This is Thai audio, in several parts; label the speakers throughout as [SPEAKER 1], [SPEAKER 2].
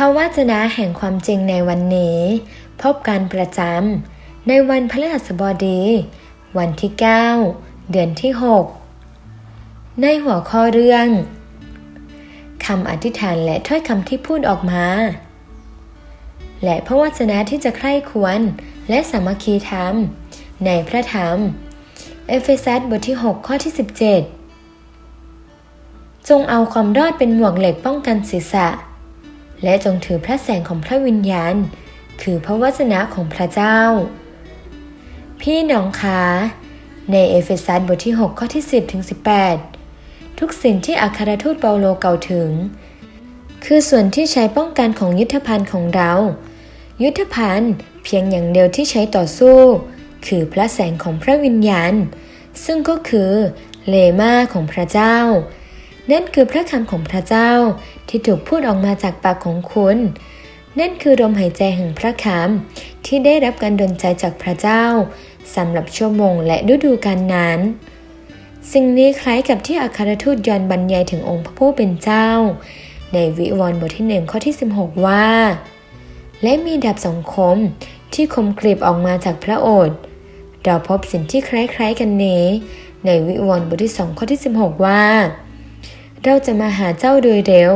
[SPEAKER 1] ระวจนะแห่งความจริงในวันนี้ พบกันประจำในวันพฤหัสบดี วันที่ 9 เดือนที่ 6 ในหัวข้อเรื่องคำอธิษฐานและถ้อยคำที่พูดออกมา และพระวจนะที่จะใคร่ควรและสามัคคีธรรม ในพระธรรม เอเฟซัสบทที่ 6 ข้อที่ 17 จงเอาความรอดเป็นหมวกเหล็กป้องกันศีรษะ และจงถือพระแสงของพระวิญญาณ คือพระวจนะของพระเจ้า พี่น้องคะในเอเฟซัสบทที่ 6 ข้อที่ 10ถึง18 ทุกสิ่งที่อัครทูตเปาโลเก่าถึง คือส่วนที่ใช้ป้องกันของยุทธภัณฑ์ของเรา ยุทธภัณฑ์เพียงอย่างเดียวที่ใช้ต่อสู้ คือพระแสงของพระวิญญาณ ซึ่งก็คือเลมาของพระเจ้า นั่นคือพระคำของพระเจ้าที่ถูกพูดออกมาจากปากของคุณ นั่นคือลมหายใจแห่งพระคำที่ได้รับการดลใจจากพระเจ้าสำหรับชั่วโมงและฤดูกาลนั้น สิ่งนี้คล้ายกับที่อัครทูตยอนบรรยายถึงองค์พระผู้เป็นเจ้า ในวิวรณ์บทที่หนึ่งข้อที่ 16 ว่า และมีดาบสองคมที่คมกรีบออกมาจากพระโอษฐ์เราพบสิ่งที่คล้ายๆกันนี้ ในวิวรณ์บทที่สองข้อที่ 16 ว่า เราจะมาหาเจ้าโดยเร็ว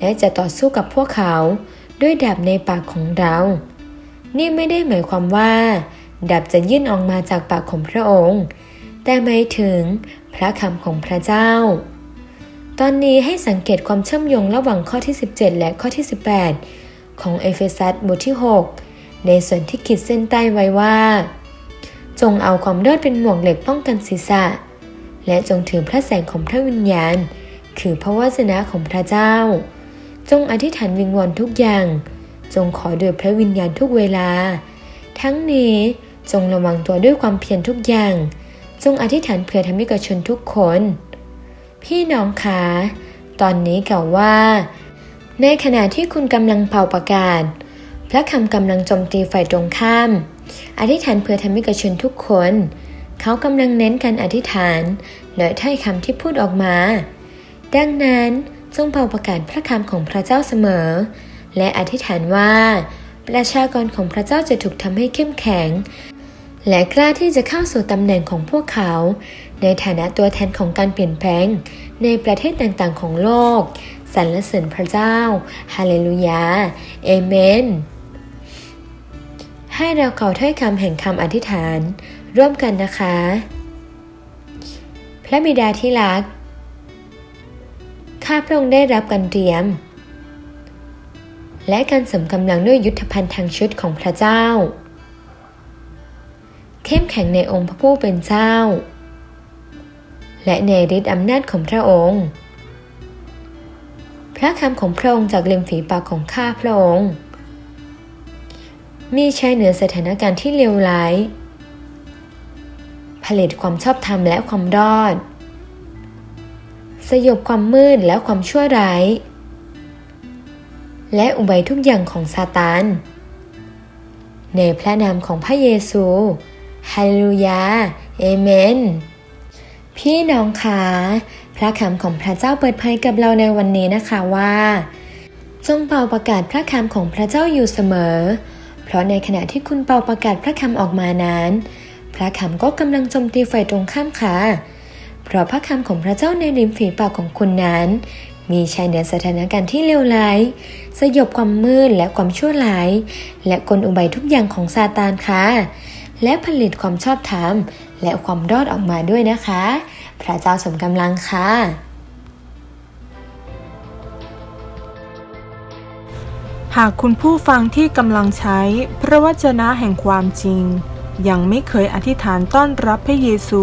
[SPEAKER 1] และจะต่อสู้กับพวกเขา ด้วยดาบในปากของเรา นี่ไม่ได้หมายความว่าดาบจะยื่นออกมาจากปากของพระองค์ แต่หมายถึงพระคำของพระเจ้า ตอนนี้ให้สังเกตความเชื่อมโยงระหว่างข้อที่ 17 และข้อที่ 18 ของเอเฟซัสบทที่ 6 ในส่วนที่ขีดเส้นใต้ไว้ว่า จงเอาความรอดเป็นหมวกเหล็กป้องกันศีรษะ และจงถือพระแสงของพระวิญญาณ คือพระวจนะของพระเจ้า จงอธิษฐานวิงวอนทุกอย่าง จงขอโดยพระวิญญาณทุกเวลา ทั้งนี้จงระวังตัวด้วยความเพียรทุกอย่าง จงอธิษฐานเผื่อธรรมิกชนทุกคน พี่น้องคะตอนนี้กล่าวว่า ในขณะที่คุณกำลังเป่าประกาศ พระคำกำลังโจมตีฝ่ายตรงข้าม อธิษฐานเผื่อธรรมิกชนทุกคน เขากำลังเน้นการอธิษฐานโดยถ้อยคำที่พูดออกมา ดังนั้นจงเป่าประกาศพระคำของพระเจ้าเสมอ และอธิษฐานว่า ประชากรของพระเจ้าจะถูกทำให้เข้มแข็ง และกล้าที่จะเข้าสู่ตำแหน่งของพวกเขา ในฐานะตัวแทนของการเปลี่ยนแปลง ในประเทศต่างๆของโลกสรรเสริญพระเจ้า ฮาเลลูยา เอเมน ให้เราเก่าถ้อยคำแห่งคำอธิษฐาน ร่วมกันนะคะ พระบิดาที่รัก ข้าพระองค์ได้รับการเตรียม และการเสริมกำลังด้วยยุทธภัณฑ์ทางชุดของพระเจ้า เข้มแข็งในองค์พระผู้เป็นเจ้า และในฤทธิอำนาจของพระองค์ พระคำของพระองค์จากเล็มฝีปากของข้าพระองค์มีชัยเหนือสถานการณ์ที่เลวร้าย ผลิตความชอบธรรมและความรอด สยบความมืดและความชั่วร้าย และอุบายทุกอย่างของซาตาน ในพระนามของพระเยซูฮาเลลูยา เอเมน พี่น้องคะพระคำของพระเจ้าเปิดเผยกับเราในวันนี้นะคะว่า จงเป่าประกาศพระคำของพระเจ้าอยู่เสมอ เพราะในขณะที่คุณเป่าประกาศพระคำออกมานั้น พระคำก็กำลังโจมตีฝ่ายตรงข้ามค่ะ เพราะพระคำของพระเจ้าในริมฝีปากของคุณนั้น มีชัยเหนือสถานการณ์ที่เลวร้าย สยบความมืดและความชั่วร้าย และกลอุบายทุกอย่างของซาตานค่ะและผลิตความชอบธรรม และความรอดออกมาด้วยนะคะ พระเจ้าสมกำลังค่ะ
[SPEAKER 2] หากคุณผู้ฟังที่กำลังใช้พระวจนะแห่งความจริง ยังไม่เคยอธิษฐานต้อนรับพระเยซู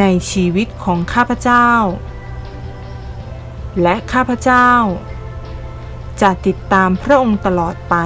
[SPEAKER 2] ในชีวิตของข้าพเจ้า และข้าพเจ้า จะติดตามพระองค์ตลอดไป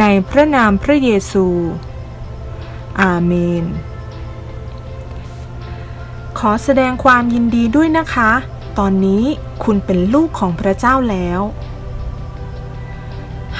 [SPEAKER 2] ในพระนามพระเยซู อาเมน ขอแสดงความยินดีด้วยนะคะ ตอนนี้คุณเป็นลูกของพระเจ้าแล้ว